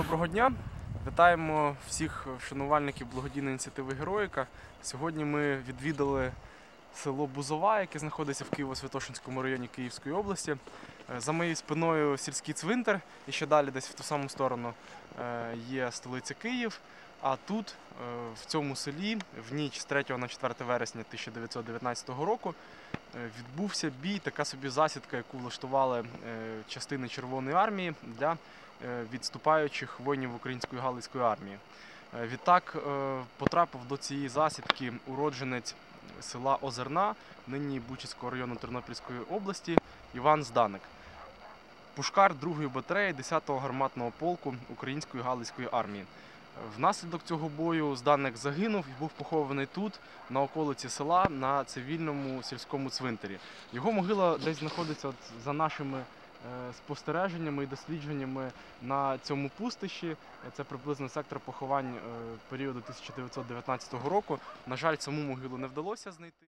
Доброго дня! Вітаємо всіх вшанувальників благодійної ініціативи Героїка. Сьогодні ми відвідали село Бузова, яке знаходиться в Києво-Святошинському районі Київської області. Е, За моєю спиною сільський цвинтар, і ще далі, десь в ту саму сторону, е, є столиця Київ. А тут, е, в цьому селі, в ніч з 3 на 4 вересня 1919 року, відбувся бій, така собі засідка, яку влаштували е, частини Червоної армії для е, відступаючих воїнів української галицької армії. Е, Відтак е, потрапив до цієї засідки уродженець села Озерна, нині Бучицького району Тернопільської області, Іван Зданик. Пушкар 2-ї батареї 10-го гарматного полку Української галицької армії. Внаслідок цього бою Зданик загинув і був похований тут, на околиці села, на цивільному сільському цвинтарі. Його могила десь знаходиться от за нашими е, спостереженнями і дослідженнями на цьому пустищі. Це приблизно сектор поховань е, періоду 1919 року. На жаль, саму могилу не вдалося знайти.